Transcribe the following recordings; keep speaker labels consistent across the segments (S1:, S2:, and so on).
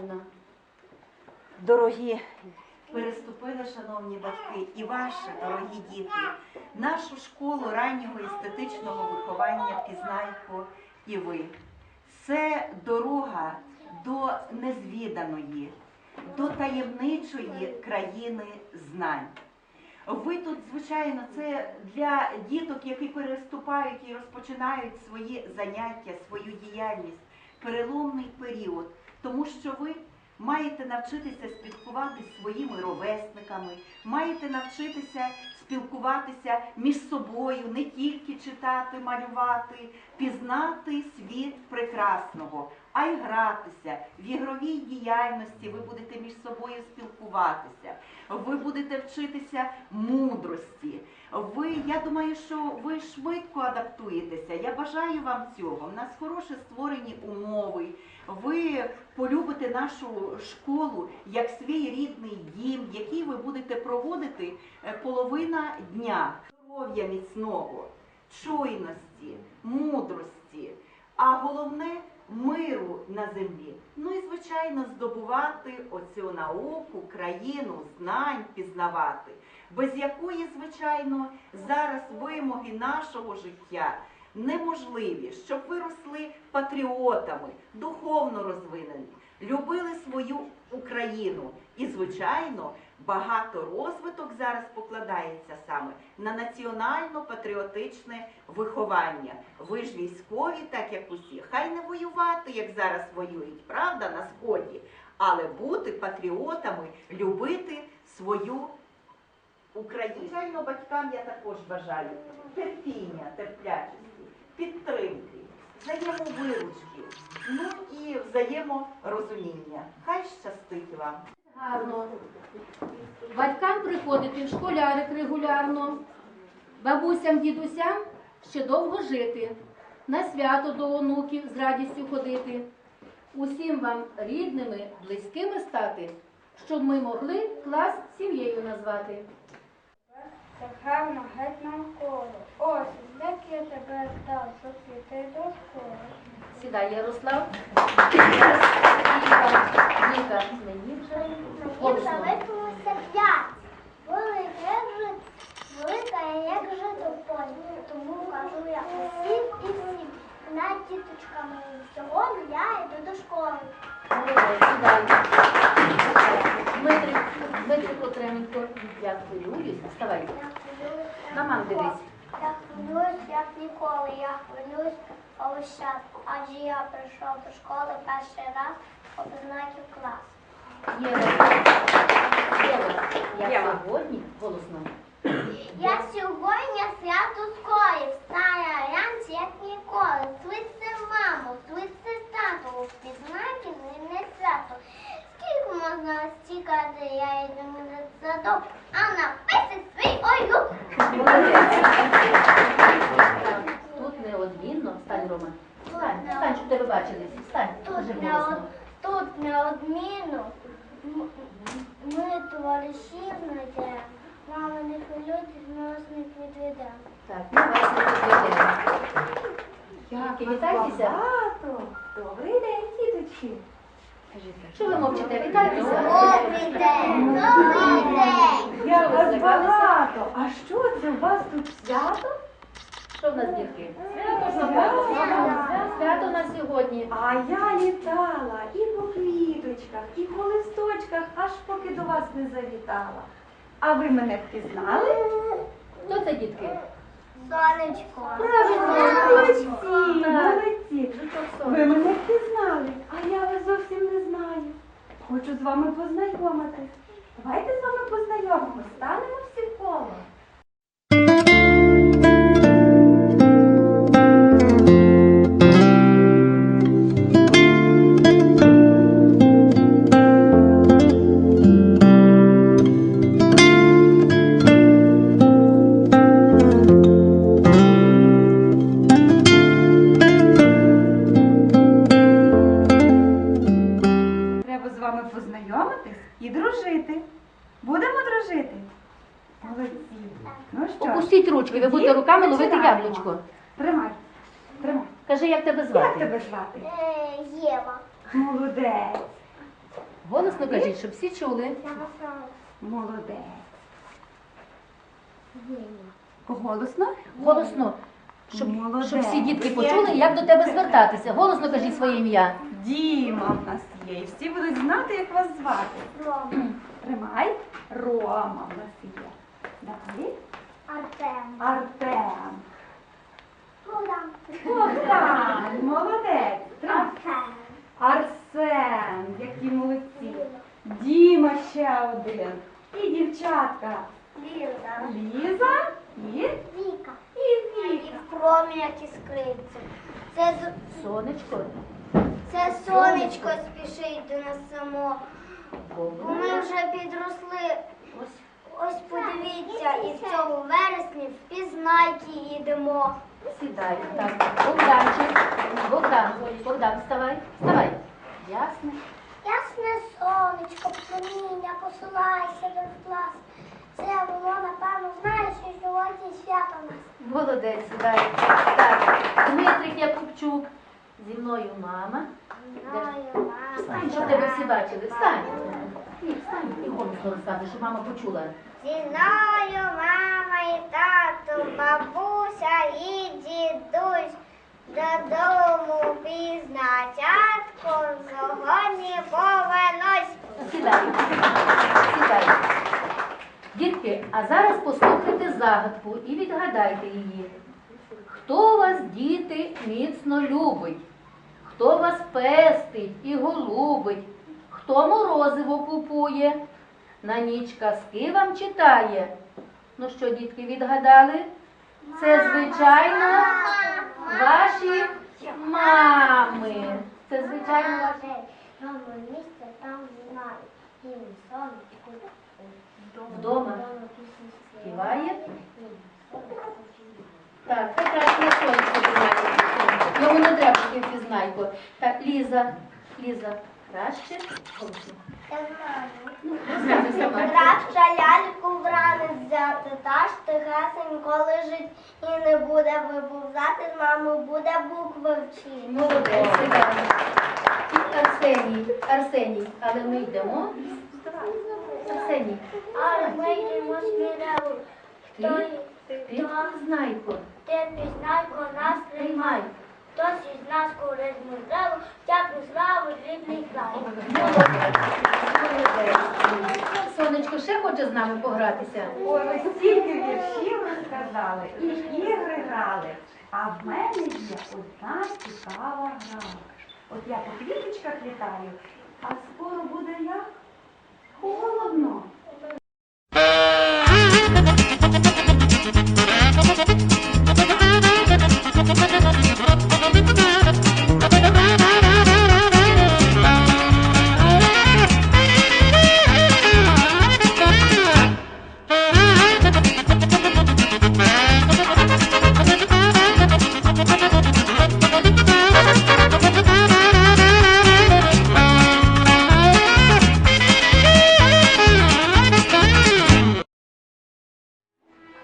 S1: Іванівна.
S2: Дорогі, переступили, шановні батьки, і ваші, дорогі діти, нашу школу раннього естетичного виховання Пізнайко і ви. Це дорога до незвіданої, до таємничої країни знань. Ви тут, звичайно, це для діток, які переступають і розпочинають свої заняття, свою діяльність, переломний період, тому що ви маєте навчитися спілкуватися своїми ровесниками, маєте навчитися спілкуватися між собою, не тільки читати, малювати, пізнати світ прекрасного, а й гратися в ігровій діяльності. Ви будете між собою спілкуватися, ви будете вчитися мудрості. Ви, я думаю, що ви швидко адаптуєтеся. Я бажаю вам цього. У нас хороше створені умови. Ви полюбите нашу школу як свій рідний дім, який ви будете проводити е, половина дня. Здоров'я міцного, чуйності, мудрості, а головне миру на землі. Ну і звичайно здобувати оцю науку, країну, знань пізнавати, без якої, звичайно, зараз вимоги нашого життя неможливі, щоб ви росли патріотами, духовно розвинені, любили свою Україну. І, звичайно, багато розвиток зараз покладається саме на національно-патріотичне виховання. Ви ж військові, так як усі, хай не воювати, як зараз воюють, правда, на сході, але бути патріотами, любити свою Україну. Звичайно, батькам я також бажаю терпіння, терплячості, підтримки, взаємовиручки, ну і взаєморозуміння. Хай щастить вам.
S1: Гарно. Батькам приходити в школярик регулярно, бабусям, дідусям ще довго жити, на свято до онуків з радістю ходити, усім вам рідними, близькими стати, щоб ми могли клас сім'єю назвати.
S3: Так гарно геть навколо. Ось, як я тебе вдав, щоб піти до школи.
S1: Сідай, Ярослав. Віка, мені вже голосно.
S3: Залишилося п'ять. Велика, як же, велика, як же до полі. Тому кажу я усім і всім. Над діточками сьогодні я йду до школи.
S1: Сідай. Дмитрик, Дмитрик Отременко, я хвилююсь. Вставай. На мам дивись.
S3: Я хвилююсь, як ніколи, я хвилююсь весь час, адже я прийшов до школи перший раз обозначив клас.
S1: Єва. Єва, я сьогодні голосно.
S3: Я сьогодні свято скоїв, стара ранці, як ніколи. Свиться мамо, свиться тату, пізнаки не свято. Скільки можна стікати, я йду не задок, а написи свій ой
S1: Тут неодмінно. Встань, Рома. Встань, встань, щоб тебе бачили. Встань,
S3: Тут, не, од- тут неодмінно ми товаришів знайдемо. Мама, не хвилюйтесь, ми вас не підведемо.
S1: Так, ми вас не підведемо. Тільки вітайтеся.
S4: багато. Добрий день, діточки.
S1: Що ви мовчите? Вітайтеся.
S3: Добрий день! Добрий день!
S4: Я вас багато. А що це у вас тут свято?
S1: Що в нас, дітки?
S4: Свято.
S1: Свято на сьогодні.
S4: А я літала і по квіточках, і по листочках, аж поки до вас не завітала. А ви мене впізнали?
S1: Хто це, дітки?
S3: Сонечко!
S4: Молодці, молодці. Ви мене впізнали, а я вас зовсім не знаю. Хочу з вами познайомитись. Давайте познайомитись і дружити. Будемо дружити? Молодці. Ну що,
S1: Опустіть ручки, ви будете руками ловити
S4: починаємо.
S1: яблучко.
S4: Тримай. Тримай.
S1: Кажи, як тебе
S4: Як
S1: звати?
S4: тебе звати?
S3: Е, Єва.
S4: Молодець.
S1: Голосно кажіть, щоб всі чули.
S4: Молодець. Голосно?
S1: Голосно. Щоб,
S4: Молодець.
S1: щоб всі дітки почули, як до тебе звертатися. Голосно кажіть своє ім'я.
S4: Діма в нас є. І всі будуть знати, як вас звати. Рома. Тримай. Рома в нас є. Далі.
S3: Артем.
S4: Артем.
S3: Богдан.
S4: Богдан. Молодець. Тримай.
S3: Артем.
S4: Арсен. Які молодці. Діма ще один. І дівчатка.
S3: Ліза.
S4: Ліза і,
S3: Віка.
S4: і
S3: І
S4: Віка.
S3: в промі, як іскриться. Це, з-
S1: Сонечко.
S3: Це сонечко спішить до нас само. Бо ми вже підросли.
S1: Ось.
S3: Подивіться, і в цьому вересні в пізнайки їдемо.
S1: Сідай. Так. Богданчик. Богдан. Богдан, вставай. Вставай. Ясно.
S3: Ясне сонечко, проміння, посилайся до клас. Це воно, напевно, знає, що сьогодні свято в нас.
S1: Молодець, сідай. Так. Дмитрик Якубчук. Зі мною мама. Встань, щоб тебе всі бачили. Встань. Ні, встань і голосно розказуй, щоб мама почула.
S3: Зі мною мама і тато, бабуся і дідусь. Додому пізна тятко, сьогодні повернусь.
S1: Сідай. Сідай. Дітки, а зараз послухайте загадку і відгадайте її. Хто вас, діти, міцно любить? Хто вас пестить і голубить? Хто морозиво купує? На ніч казки вам читає? Ну що, дітки, відгадали? Це, звичайно, ваші мами. Це, звичайно, ваші.
S3: Тому місце там знаю.
S1: Вдома співає. Так, це краще сонечко пізнайко. Йому не треба такий пізнайко. Так, Ліза, Ліза, краще. Голосно.
S3: Я знаю.
S1: Розказуй сама.
S3: Краще ляльку врани взяти, та ж тихесенько лежить і не буде виповзати, з мами буде букви вчити.
S1: Молодець, сідай. І Арсеній, Арсеній, але ми йдемо. Арсеній,
S3: Але ми йдемо сміливо.
S1: ти, ти знайко,
S3: Ти пізнайко нас
S1: приймай.
S3: Хтось із нас курить можливо, тягне славу, рідний край.
S1: Сонечко ще хоче з нами погратися?
S4: Ой, ви стільки віршів розказали і ігри грали. А в мене є одна цікава гра. От я по квіточках літаю, а скоро буде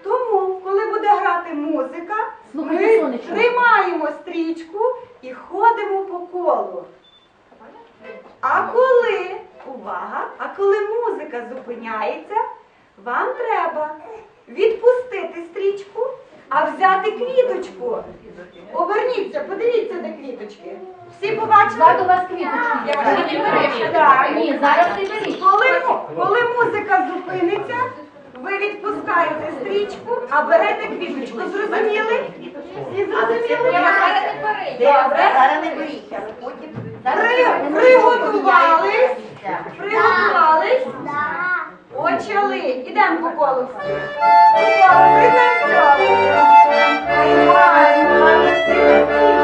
S4: Тому, коли буде грати музика,
S1: Слухайте,
S4: ми
S1: сонечко.
S4: тримаємо стрічку і ходимо по колу. А коли, увага, а коли музика зупиняється, вам треба відпустити стрічку, а взяти квіточку. Поверніться, подивіться, де квіточки. Всі побачили?
S1: Ззаду вас квіточки.
S4: Я вже не беру. Так.
S1: Ні, зараз не беріть.
S4: Коли, му- коли музика зупиниться, ви відпускаєте стрічку, а берете квіточку. Зрозуміли? Всі зрозуміли? Добре.
S2: Зараз не беріть, потім.
S4: При- приготувались. Почали. Ідемо по колу. Гарно сильно